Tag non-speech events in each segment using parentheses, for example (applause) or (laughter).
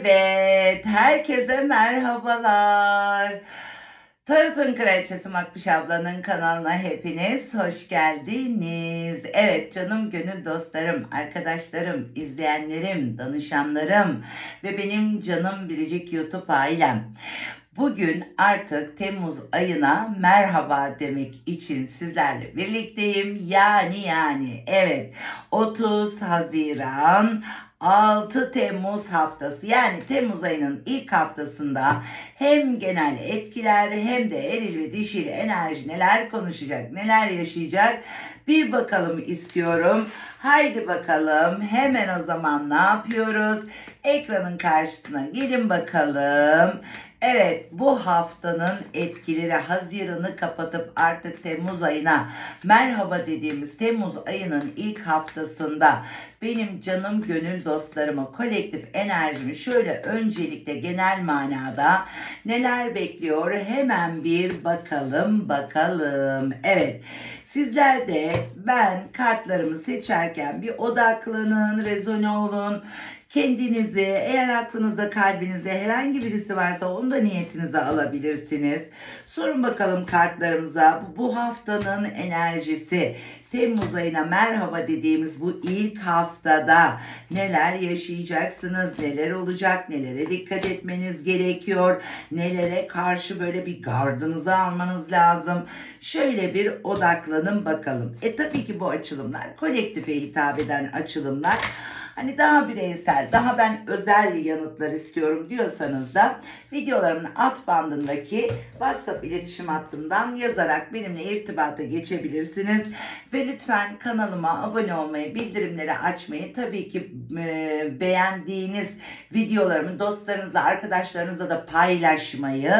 Evet, herkese merhabalar. Tarot'un Kraliçesi Makbuş ablanın kanalına hepiniz hoş geldiniz. Evet canım gönül dostlarım, arkadaşlarım, izleyenlerim, danışanlarım ve benim canım biricik YouTube ailem. Bugün artık Temmuz ayına merhaba demek için sizlerle birlikteyim. Yani yani evet 30 Haziran 6 Temmuz haftası yani Temmuz ayının ilk haftasında hem genel etkiler hem de eril ve dişil enerji neler konuşacak, neler yaşayacak bir bakalım istiyorum. Haydi bakalım hemen o zaman ne yapıyoruz? Ekranın karşısına gelin bakalım. Evet bu haftanın etkileri Haziran'ı kapatıp artık Temmuz ayına merhaba dediğimiz Temmuz ayının ilk haftasında benim canım gönül dostlarıma kolektif enerjimi şöyle öncelikle genel manada neler bekliyor hemen bir bakalım bakalım. Evet sizler de ben kartlarımı seçerken bir odaklanın, rezone olun. Kendinizi eğer aklınızda kalbinizde herhangi birisi varsa onu da niyetinize alabilirsiniz. Sorun bakalım kartlarımıza bu, haftanın enerjisi Temmuz ayına merhaba dediğimiz bu ilk haftada neler yaşayacaksınız, neler olacak, nelere dikkat etmeniz gerekiyor, nelere karşı böyle bir gardınızı almanız lazım. Şöyle bir odaklanın bakalım. E tabii ki bu açılımlar kolektife hitap eden açılımlar. Hani daha bireysel, daha ben özel yanıtlar istiyorum diyorsanız da videolarımın alt bandındaki WhatsApp iletişim hattımdan yazarak benimle irtibata geçebilirsiniz. Ve lütfen kanalıma abone olmayı, bildirimleri açmayı, tabii ki e, beğendiğiniz videolarımı dostlarınızla, arkadaşlarınızla da paylaşmayı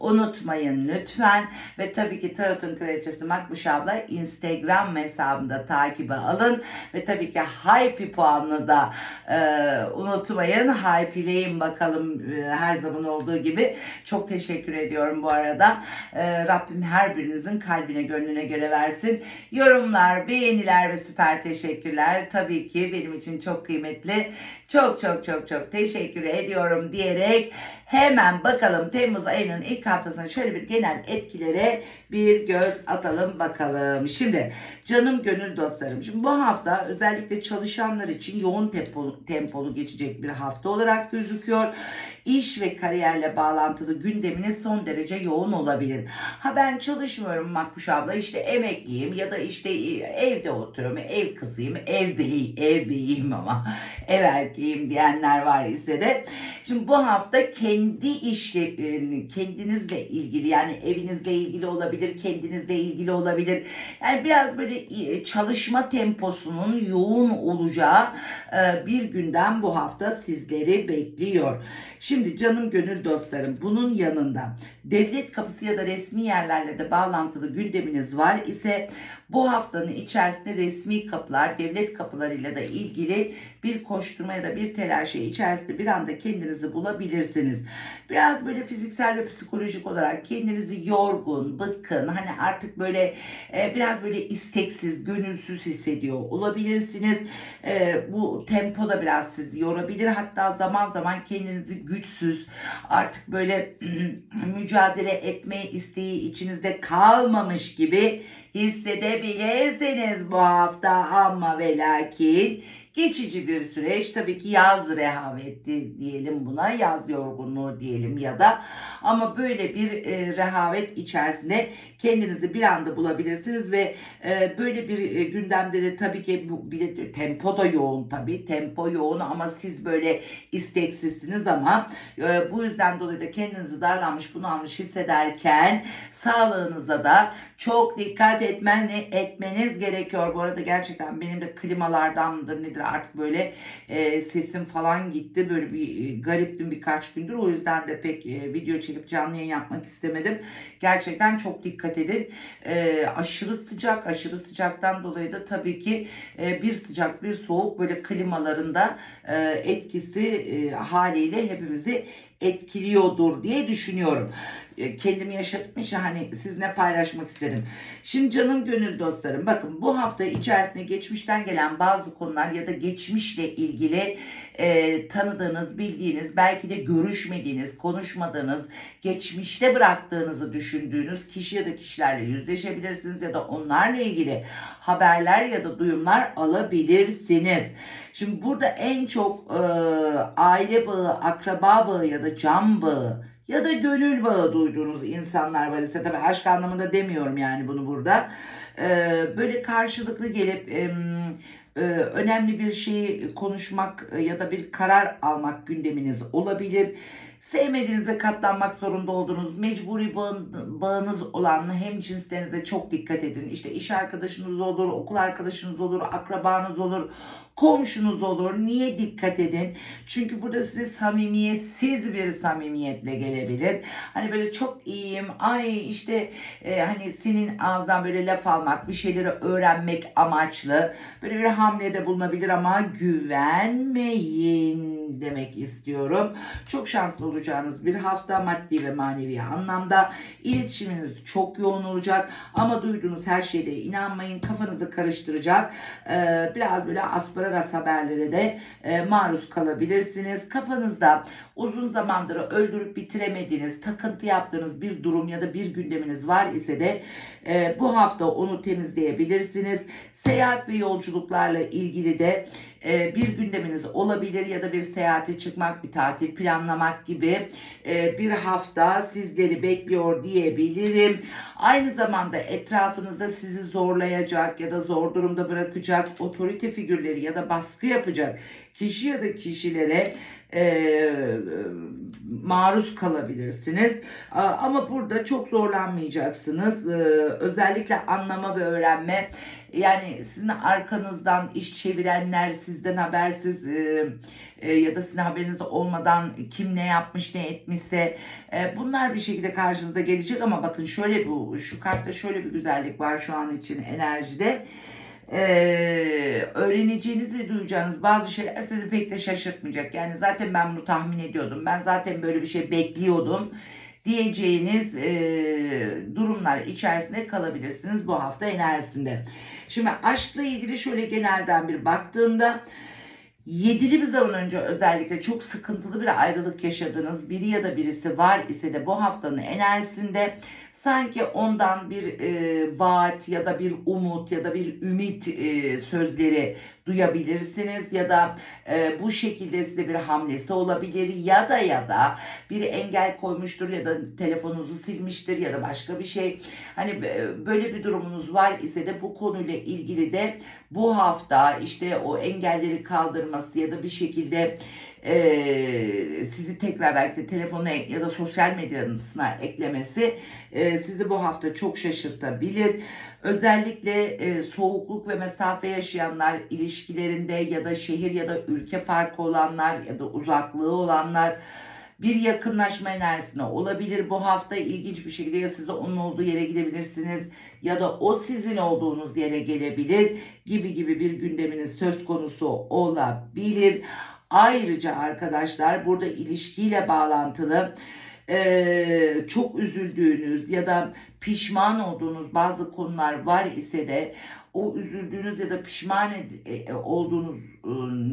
unutmayın lütfen. Ve tabii ki Tarot'un Kraliçesi Makbuş abla Instagram hesabında takibe alın. Ve tabii ki Hype puanını da e, unutmayın. Hype'leyin bakalım e, her zaman olduğu gibi. Çok teşekkür ediyorum bu arada. E, Rabbim her birinizin kalbine gönlüne göre versin. Yorumlar, beğeniler ve süper teşekkürler. Tabii ki benim için çok kıymetli. Çok çok çok çok teşekkür ediyorum diyerek hemen bakalım Temmuz ayının ilk haftasına şöyle bir genel etkilere bir göz atalım bakalım. Şimdi canım gönül dostlarım. Şimdi bu hafta özellikle çalışanlar için yoğun tempolu, tempolu geçecek bir hafta olarak gözüküyor. İş ve kariyerle bağlantılı gündeminiz son derece yoğun olabilir. Ha ben çalışmıyorum Makbuş abla işte emekliyim ya da işte evde oturuyorum ev kızıyım ev beyi ev beyiyim ama ev erkeğim diyenler var ise de şimdi bu hafta kendi işle e, kendinizle ilgili yani evinizle ilgili olabilir kendinizle ilgili olabilir yani biraz böyle e, çalışma temposunun yoğun olacağı e, bir günden bu hafta sizleri bekliyor. Şimdi canım gönül dostlarım bunun yanında devlet kapısı ya da resmi yerlerle de bağlantılı gündeminiz var ise bu haftanın içerisinde resmi kapılar, devlet kapılarıyla da ilgili bir koşturma ya da bir telaşı içerisinde bir anda kendinizi bulabilirsiniz. Biraz böyle fiziksel ve psikolojik olarak kendinizi yorgun, bıkkın, hani artık böyle e, biraz böyle isteksiz, gönülsüz hissediyor olabilirsiniz. E, bu tempo da biraz sizi yorabilir. Hatta zaman zaman kendinizi güçsüz, artık böyle (clears throat) mücadele etme isteği içinizde kalmamış gibi hissedebilirsiniz bu hafta ama ve lakin geçici bir süreç. Tabii ki yaz rehaveti diyelim buna yaz yorgunluğu diyelim ya da. Ama böyle bir e, rehavet içerisinde kendinizi bir anda bulabilirsiniz ve e, böyle bir e, gündemde de tabii ki bir de tempo da yoğun tabii. Tempo yoğun ama siz böyle isteksizsiniz ama e, bu yüzden dolayı da kendinizi darlanmış bunalmış hissederken sağlığınıza da çok dikkat etmen, etmeniz gerekiyor. Bu arada gerçekten benim de klimalardan mıdır nedir artık böyle e, sesim falan gitti. Böyle bir e, gariptim birkaç gündür. O yüzden de pek e, video çekip canlı yayın yapmak istemedim. Gerçekten çok dikkat edin. E, aşırı sıcak, aşırı sıcaktan dolayı da tabii ki e, bir sıcak bir soğuk böyle klimalarında e, etkisi e, haliyle hepimizi etkiliyordur diye düşünüyorum. E, kendimi yaşatmış ya hani sizinle paylaşmak istedim. Şimdi canım gönül dostlarım bakın bu hafta içerisinde geçmişten gelen bazı konular ya da geçmişle ilgili e, tanıdığınız, bildiğiniz, belki de görüşmediğiniz, konuşmadığınız, geçmişte bıraktığınızı düşündüğünüz kişi ya da kişilerle yüzleşebilirsiniz ya da onlarla ilgili haberler ya da duyumlar alabilirsiniz. Şimdi burada en çok e, aile bağı, akraba bağı ya da can bağı ya da gönül bağı duyduğunuz insanlar var ise tabii aşk anlamında demiyorum yani bunu burada. E, böyle karşılıklı gelip em, e, önemli bir şeyi konuşmak e, ya da bir karar almak gündeminiz olabilir. Sevmediğinizde katlanmak zorunda olduğunuz mecburi bağın- bağınız olan hem cinslerinize çok dikkat edin. İşte iş arkadaşınız olur, okul arkadaşınız olur, akrabanız olur, komşunuz olur. Niye dikkat edin? Çünkü burada size samimiyetsiz bir samimiyetle gelebilir. Hani böyle çok iyiyim, ay işte e, hani senin ağızdan böyle laf almak, bir şeyleri öğrenmek amaçlı böyle bir hamlede bulunabilir ama güvenmeyin demek istiyorum. Çok şanslı olacağınız bir hafta maddi ve manevi anlamda iletişiminiz çok yoğun olacak ama duyduğunuz her şeyde inanmayın kafanızı karıştıracak e, biraz böyle asparagas haberlere de e, maruz kalabilirsiniz. Kafanızda uzun zamandır öldürüp bitiremediğiniz, takıntı yaptığınız bir durum ya da bir gündeminiz var ise de e, bu hafta onu temizleyebilirsiniz. Seyahat ve yolculuklarla ilgili de e, bir gündeminiz olabilir ya da bir seyahate çıkmak, bir tatil planlamak gibi e, bir hafta sizleri bekliyor diyebilirim. Aynı zamanda etrafınıza sizi zorlayacak ya da zor durumda bırakacak otorite figürleri ya da baskı yapacak kişi ya da kişilere e, maruz kalabilirsiniz. Ama burada çok zorlanmayacaksınız. Özellikle anlama ve öğrenme yani sizin arkanızdan iş çevirenler sizden habersiz ya da sizin haberiniz olmadan kim ne yapmış ne etmişse bunlar bir şekilde karşınıza gelecek ama bakın şöyle bu şu kartta şöyle bir güzellik var şu an için enerjide. Ee, öğreneceğiniz ve duyacağınız bazı şeyler sizi pek de şaşırtmayacak. Yani zaten ben bunu tahmin ediyordum. Ben zaten böyle bir şey bekliyordum diyeceğiniz e, durumlar içerisinde kalabilirsiniz bu hafta enerjisinde. Şimdi aşkla ilgili şöyle genelden bir baktığımda yedili bir zaman önce özellikle çok sıkıntılı bir ayrılık yaşadığınız biri ya da birisi var ise de bu haftanın enerjisinde sanki ondan bir e, vaat ya da bir umut ya da bir ümit e, sözleri duyabilirsiniz ya da e, bu şekilde size bir hamlesi olabilir ya da ya da bir engel koymuştur ya da telefonunuzu silmiştir ya da başka bir şey. Hani e, böyle bir durumunuz var ise de bu konuyla ilgili de bu hafta işte o engelleri kaldırması ya da bir şekilde e, sizi tekrar belki de telefona ya da sosyal medyasına eklemesi e, sizi bu hafta çok şaşırtabilir. Özellikle e, soğukluk ve mesafe yaşayanlar ilişkilerinde ya da şehir ya da ülke farkı olanlar ya da uzaklığı olanlar bir yakınlaşma enerjisine olabilir. Bu hafta ilginç bir şekilde ya siz onun olduğu yere gidebilirsiniz ya da o sizin olduğunuz yere gelebilir gibi gibi bir gündeminiz söz konusu olabilir. Ayrıca arkadaşlar burada ilişkiyle bağlantılı eee, çok üzüldüğünüz ya da pişman olduğunuz bazı konular var ise de o üzüldüğünüz ya da pişman ed- e, olduğunuz e,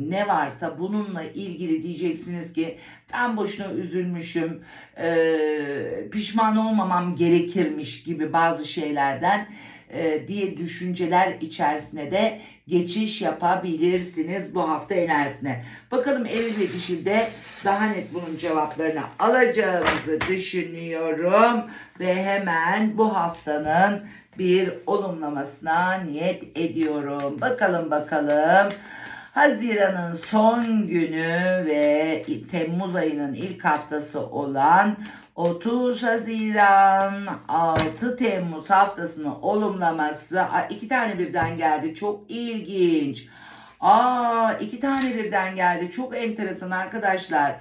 ne varsa bununla ilgili diyeceksiniz ki ben boşuna üzülmüşüm, e, pişman olmamam gerekirmiş gibi bazı şeylerden e, diye düşünceler içerisine de geçiş yapabilirsiniz bu hafta enerjisine. Bakalım eril ve dişilde daha net bunun cevaplarını alacağımızı düşünüyorum ve hemen bu haftanın bir olumlamasına niyet ediyorum. Bakalım bakalım. Haziran'ın son günü ve Temmuz ayının ilk haftası olan 30 Haziran 6 Temmuz haftasının olumlaması Aa, iki tane birden geldi. Çok ilginç. Aa iki tane birden geldi. Çok enteresan arkadaşlar.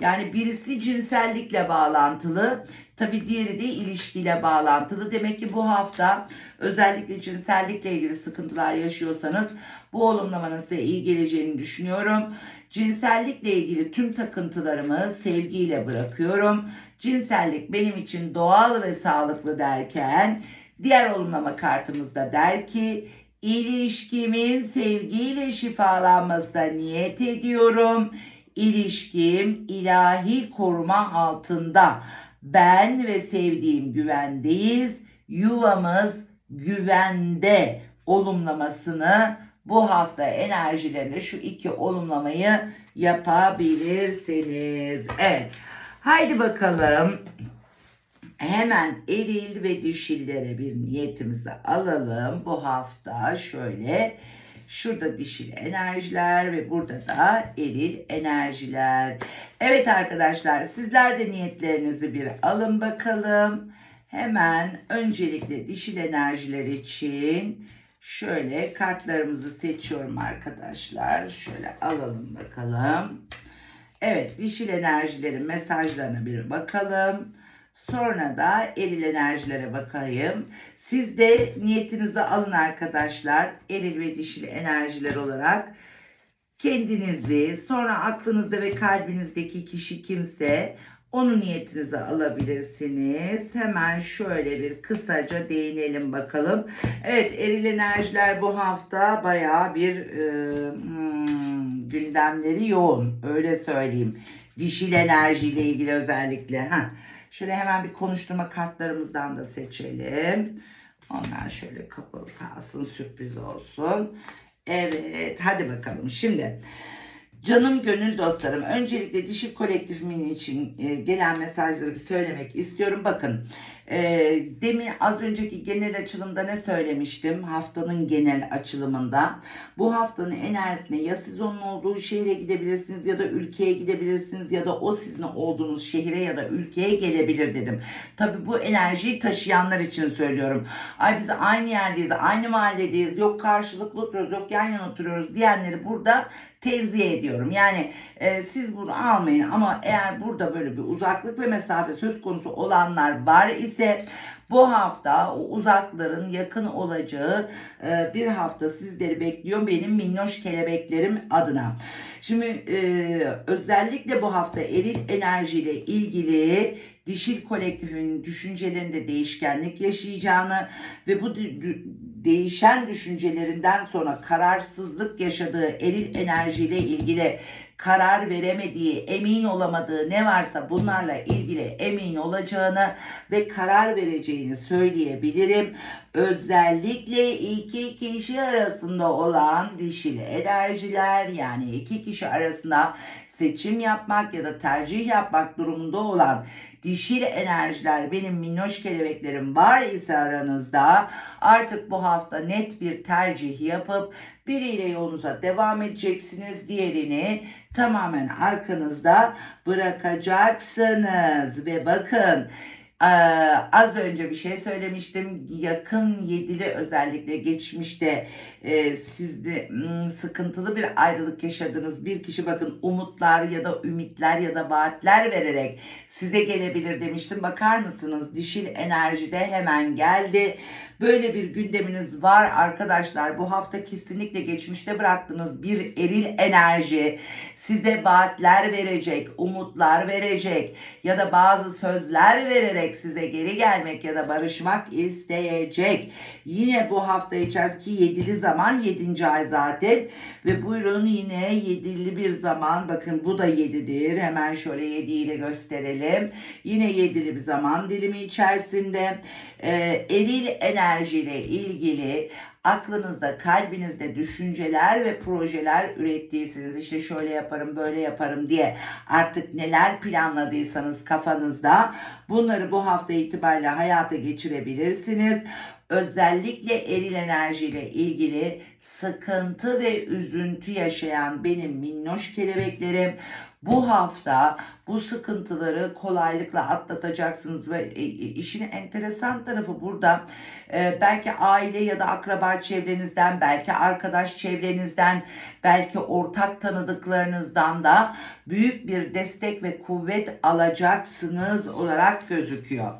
Yani birisi cinsellikle bağlantılı. Tabii diğeri de ilişkiyle bağlantılı. Demek ki bu hafta özellikle cinsellikle ilgili sıkıntılar yaşıyorsanız bu olumlamanın size iyi geleceğini düşünüyorum. Cinsellikle ilgili tüm takıntılarımı sevgiyle bırakıyorum. Cinsellik benim için doğal ve sağlıklı derken diğer olumlama kartımızda der ki ilişkimin sevgiyle şifalanmasına niyet ediyorum. İlişkim ilahi koruma altında. Ben ve sevdiğim güvendeyiz. Yuvamız güvende olumlamasını bu hafta enerjilerinde şu iki olumlamayı yapabilirsiniz. Evet. Haydi bakalım. Hemen eril ve dişillere bir niyetimizi alalım. Bu hafta şöyle şurada dişil enerjiler ve burada da eril enerjiler. Evet arkadaşlar sizler de niyetlerinizi bir alın bakalım. Hemen öncelikle dişil enerjiler için şöyle kartlarımızı seçiyorum arkadaşlar. Şöyle alalım bakalım. Evet dişil enerjilerin mesajlarına bir bakalım. Sonra da eril enerjilere bakayım. Siz de niyetinizi alın arkadaşlar. Eril ve dişil enerjiler olarak kendinizi, sonra aklınızda ve kalbinizdeki kişi kimse onun niyetinizi alabilirsiniz. Hemen şöyle bir kısaca değinelim bakalım. Evet eril enerjiler bu hafta baya bir e, hmm, gündemleri yoğun. Öyle söyleyeyim. Dişil enerjiyle ilgili özellikle. Heh. Şöyle hemen bir konuşturma kartlarımızdan da seçelim. Onlar şöyle kapalı kalsın sürpriz olsun. Evet hadi bakalım şimdi. Canım gönül dostlarım öncelikle dişil kolektifimin için e, gelen mesajları bir söylemek istiyorum. Bakın e, demin az önceki genel açılımda ne söylemiştim haftanın genel açılımında. Bu haftanın enerjisine ya siz onun olduğu şehre gidebilirsiniz ya da ülkeye gidebilirsiniz ya da o sizin olduğunuz şehre ya da ülkeye gelebilir dedim. Tabi bu enerjiyi taşıyanlar için söylüyorum. Ay biz aynı yerdeyiz, aynı mahalledeyiz, yok karşılıklı oturuyoruz, yok yan yana oturuyoruz diyenleri burada tenzih ediyorum. Yani e, siz bunu almayın ama eğer burada böyle bir uzaklık ve mesafe söz konusu olanlar var ise bu hafta o uzakların yakın olacağı e, bir hafta sizleri bekliyor benim minnoş kelebeklerim adına. Şimdi e, özellikle bu hafta eril enerjiyle ilgili dişil kolektifin düşüncelerinde değişkenlik yaşayacağını ve bu değişen düşüncelerinden sonra kararsızlık yaşadığı eril enerjiyle ilgili karar veremediği, emin olamadığı ne varsa bunlarla ilgili emin olacağını ve karar vereceğini söyleyebilirim. Özellikle iki kişi arasında olan dişil enerjiler yani iki kişi arasında seçim yapmak ya da tercih yapmak durumunda olan dişil enerjiler benim minnoş kelebeklerim var ise aranızda artık bu hafta net bir tercih yapıp biriyle yolunuza devam edeceksiniz. Diğerini tamamen arkanızda bırakacaksınız ve bakın az önce bir şey söylemiştim. Yakın yedili özellikle geçmişte e, sizde m, sıkıntılı bir ayrılık yaşadığınız bir kişi bakın umutlar ya da ümitler ya da vaatler vererek size gelebilir demiştim. Bakar mısınız? Dişil enerjide hemen geldi. Böyle bir gündeminiz var arkadaşlar. Bu hafta kesinlikle geçmişte bıraktığınız bir eril enerji size vaatler verecek, umutlar verecek ya da bazı sözler vererek size geri gelmek ya da barışmak isteyecek. Yine bu hafta içerisindeki yedili zaman yedinci ay zaten ve buyurun yine yedili bir zaman bakın bu da yedidir. Hemen şöyle yediyi de gösterelim. Yine yedili bir zaman dilimi içerisinde e, eril enerjiyle ilgili aklınızda, kalbinizde düşünceler ve projeler ürettiyseniz işte şöyle yaparım, böyle yaparım diye artık neler planladıysanız kafanızda bunları bu hafta itibariyle hayata geçirebilirsiniz. Özellikle eril enerjiyle ilgili sıkıntı ve üzüntü yaşayan benim minnoş kelebeklerim Bu hafta bu sıkıntıları kolaylıkla atlatacaksınız ve e, e, işin enteresan tarafı burada e, belki aile ya da akraba çevrenizden, belki arkadaş çevrenizden, belki ortak tanıdıklarınızdan da büyük bir destek ve kuvvet alacaksınız olarak gözüküyor.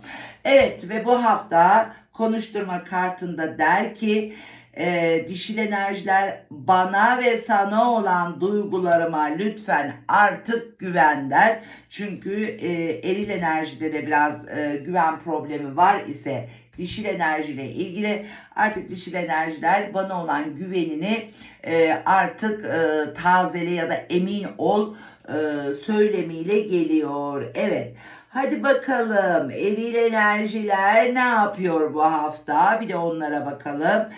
Evet ve bu hafta konuşturma kartında der ki e, dişil enerjiler bana ve sana olan duygularıma lütfen artık güven der. Çünkü e, eril enerjide de biraz e, güven problemi var ise dişil enerjiyle ilgili artık dişil enerjiler bana olan güvenini e, artık e, tazele ya da emin ol e, söylemiyle geliyor. Evet. Hadi bakalım eril enerjiler ne yapıyor bu hafta? Bir de onlara bakalım.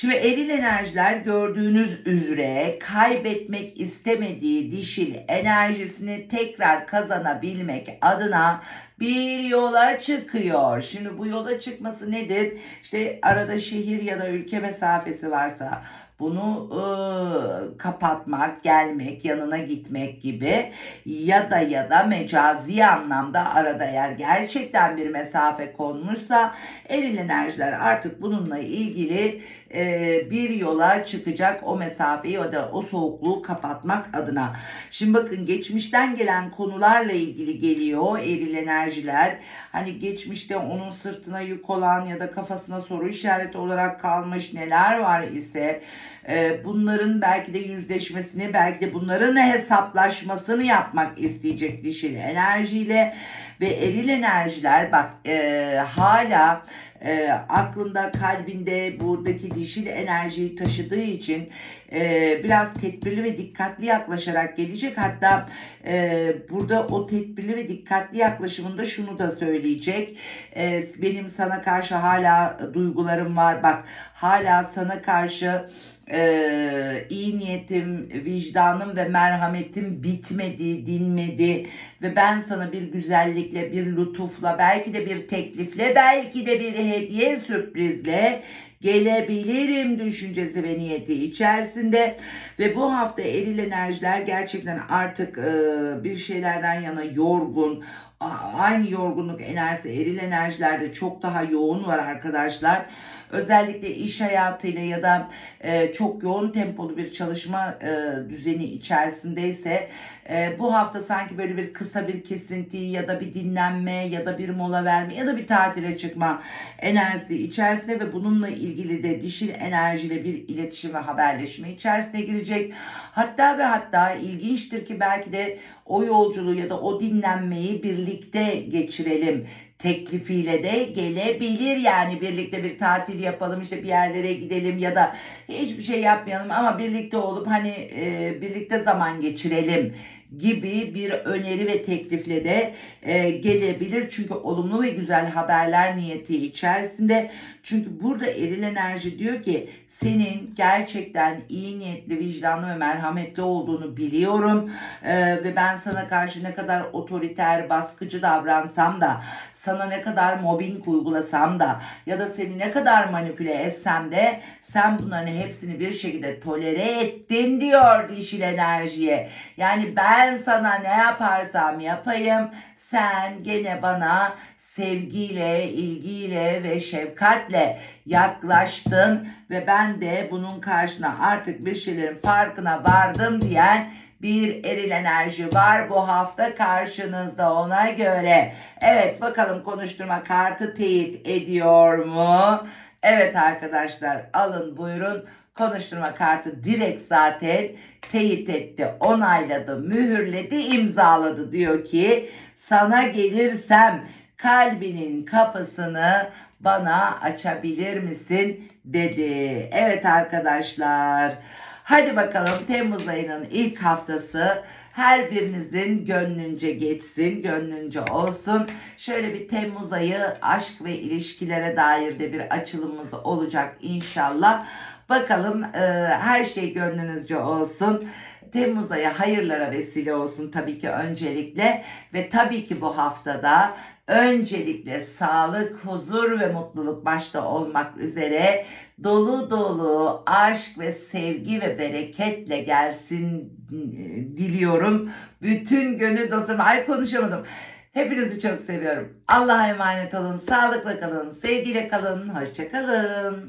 Şimdi eril enerjiler gördüğünüz üzere kaybetmek istemediği dişil enerjisini tekrar kazanabilmek adına bir yola çıkıyor. Şimdi bu yola çıkması nedir? İşte arada şehir ya da ülke mesafesi varsa bunu ıı, kapatmak, gelmek, yanına gitmek gibi ya da ya da mecazi anlamda arada eğer gerçekten bir mesafe konmuşsa eril enerjiler artık bununla ilgili e, bir yola çıkacak o mesafeyi o da o soğukluğu kapatmak adına. Şimdi bakın geçmişten gelen konularla ilgili geliyor eril enerjiler. Hani geçmişte onun sırtına yük olan ya da kafasına soru işareti olarak kalmış neler var ise bunların belki de yüzleşmesini belki de bunların hesaplaşmasını yapmak isteyecek dişil enerjiyle ve eril enerjiler bak e, hala e, aklında kalbinde buradaki dişil enerjiyi taşıdığı için e, biraz tedbirli ve dikkatli yaklaşarak gelecek. Hatta e, burada o tedbirli ve dikkatli yaklaşımında şunu da söyleyecek. E, benim sana karşı hala duygularım var. Bak hala sana karşı e, iyi niyetim, vicdanım ve merhametim bitmedi, dinmedi ve ben sana bir güzellikle, bir lütufla, belki de bir teklifle, belki de bir hediye sürprizle gelebilirim düşüncesi ve niyeti içerisinde. Ve bu hafta eril enerjiler gerçekten artık e, bir şeylerden yana yorgun. Aynı yorgunluk enerjisi eril enerjilerde çok daha yoğun var arkadaşlar özellikle iş hayatıyla ya da e, çok yoğun tempolu bir çalışma e, düzeni içerisindeyse e, bu hafta sanki böyle bir kısa bir kesinti ya da bir dinlenme ya da bir mola verme ya da bir tatile çıkma enerjisi içerisinde ve bununla ilgili de dişil enerjiyle bir iletişim ve haberleşme içerisine girecek. Hatta ve hatta ilginçtir ki belki de o yolculuğu ya da o dinlenmeyi birlikte geçirelim teklifiyle de gelebilir. Yani birlikte bir tatil yapalım işte bir yerlere gidelim ya da hiçbir şey yapmayalım ama birlikte olup hani e, birlikte zaman geçirelim gibi bir öneri ve teklifle de e, gelebilir. Çünkü olumlu ve güzel haberler niyeti içerisinde. Çünkü burada eril enerji diyor ki senin gerçekten iyi niyetli, vicdanlı ve merhametli olduğunu biliyorum. Ee, ve ben sana karşı ne kadar otoriter, baskıcı davransam da, sana ne kadar mobbing uygulasam da ya da seni ne kadar manipüle etsem de sen bunların hepsini bir şekilde tolere ettin diyor dişil enerjiye. Yani ben sana ne yaparsam yapayım sen gene bana sevgiyle, ilgiyle ve şefkatle yaklaştın ve ben de bunun karşına artık bir şeylerin farkına vardım diyen bir eril enerji var bu hafta karşınızda ona göre. Evet bakalım konuşturma kartı teyit ediyor mu? Evet arkadaşlar alın buyurun konuşturma kartı direkt zaten teyit etti, onayladı, mühürledi, imzaladı diyor ki sana gelirsem kalbinin kapısını bana açabilir misin dedi. Evet arkadaşlar. Hadi bakalım Temmuz ayının ilk haftası her birinizin gönlünce geçsin, gönlünce olsun. Şöyle bir Temmuz ayı aşk ve ilişkilere dair de bir açılımımız olacak inşallah. Bakalım e, her şey gönlünüzce olsun. Temmuz ayı hayırlara vesile olsun tabii ki öncelikle ve tabii ki bu haftada öncelikle sağlık, huzur ve mutluluk başta olmak üzere dolu dolu aşk ve sevgi ve bereketle gelsin e, diliyorum. Bütün gönül dostlarım ay konuşamadım. Hepinizi çok seviyorum. Allah'a emanet olun. Sağlıkla kalın. Sevgiyle kalın. Hoşça kalın.